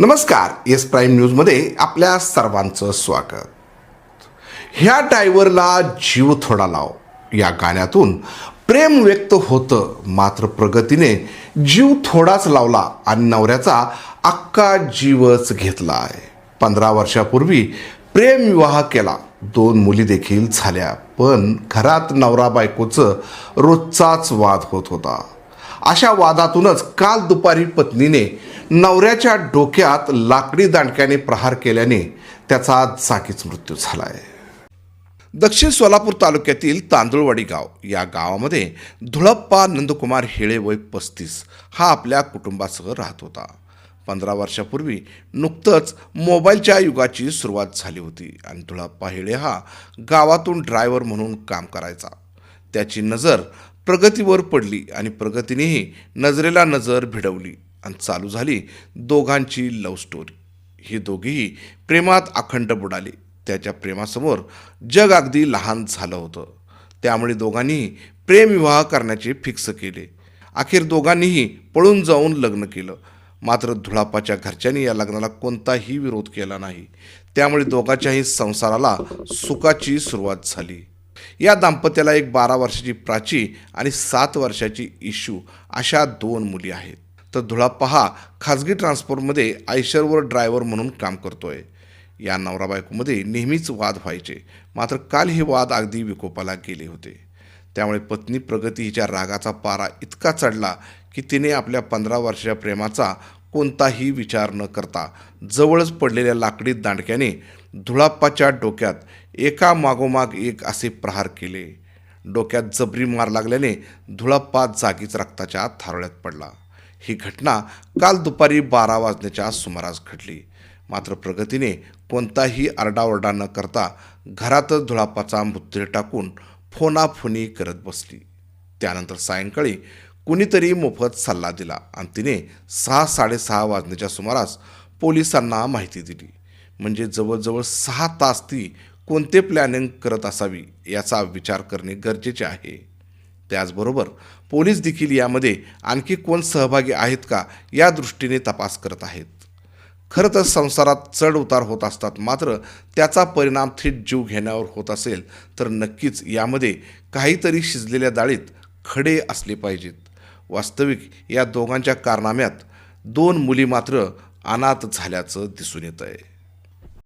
नमस्कार S prime न्यूजमध्ये आपल्या सर्वांचं स्वागत. ह्या ड्रायव्हरला जीव थोडा लाव. या गाण्यातून प्रेम व्यक्त होतं मात्र प्रगतीने जीव थोडाच लावला आणि नवऱ्याचा अक्का जीवच घेतला आहे पंधरा वर्षापूर्वी प्रेम विवाह केला. दोन मुली देखील झाल्या पण घरात नवरा बायकोचं रोजचाच वाद होत होता. अशा वादातूनच काल दुपारी पत्नीने नवऱ्याच्या डोक्यात लाकडी दांडक्याने प्रहार केल्याने त्याचा जागीच मृत्यू झाला आहे दक्षिण सोलापूर तालुक्यातील तांदुळवाडी गाव या गावामध्ये धुळप्पा नंदकुमार हेळे वय पस्तीस हा आपल्या कुटुंबासह राहत होता. पंधरा वर्षापूर्वी नुकतंच मोबाईलच्या युगाची सुरुवात झाली होती आणि धुळप्पा हेळे हा गावातून ड्रायव्हर म्हणून काम करायचा. त्याची नजर प्रगतीवर पडली आणि प्रगतीनेही नजरेला नजर भिडवली. आणि चालू झाली दोघांची लव्ह स्टोरी ही दोघीही प्रेमात अखंड बुडाली. त्याच्या प्रेमासमोर जग अगदी लहान झालं होतं. त्यामुळे दोघांनीही प्रेमविवाह करण्याचे फिक्स केले. अखेर दोघांनीही पळून जाऊन लग्न केलं. मात्र धुळापाच्या घरच्यांनी या लग्नाला कोणताही विरोध केला नाही. त्यामुळे दोघांच्याही संसाराला सुखाची सुरुवात झाली. या दाम्पत्याला एक बारा वर्षाची प्राची आणि सात वर्षाची इशू अशा दोन मुली आहेत. तर धुळाप्पा हा खाजगी ट्रान्सपोर्टमध्ये आयशरवर ड्रायव्हर म्हणून काम करतोय. या नवरा बायकोमध्ये नेहमीच वाद व्हायचे. मात्र काल हे वाद अगदी विकोपाला गेले होते. त्यामुळे पत्नी प्रगती हिच्या रागाचा पारा इतका चढला की तिने आपल्या पंधरा वर्षाच्या प्रेमाचा कोणताही विचार न करता जवळच पडलेल्या लाकडी दांडक्याने धुळाप्पाच्या डोक्यात एका मागोमाग एक असे प्रहार केले. डोक्यात जबरी मार लागल्याने धुळाप्पा जागीच रक्ताच्या थारोळ्यात पडला. ही घटना काल दुपारी बारा वाजण्याच्या सुमारास घडली. मात्र प्रगतीने कोणताही आरडाओरडा न करता घरातच धुळापाचा मृत्यू टाकून फोनाफोनी करत बसली. त्यानंतर सायंकाळी कुणीतरी मोफत सल्ला दिला आणि तिने सहा साडेसहा वाजण्याच्या सुमारास पोलिसांना माहिती दिली. म्हणजे जवळजवळ सहा तास ती कोणते प्लॅनिंग करत असावी याचा विचार करणे गरजेचे आहे. त्याचबरोबर पोलीस देखील यामध्ये आणखी कोण सहभागी आहेत का या दृष्टीने तपास करत आहेत. खरं तर संसारात चढ उतार होत असतात मात्र त्याचा परिणाम थेट जीव घेण्यावर होत असेल तर नक्कीच यामध्ये काहीतरी शिजलेल्या डाळीत खडे असले पाहिजेत. वास्तविक या दोघांच्या कारनाम्यात दोन मुली मात्र अनाथ झाल्याचं दिसून येत आहे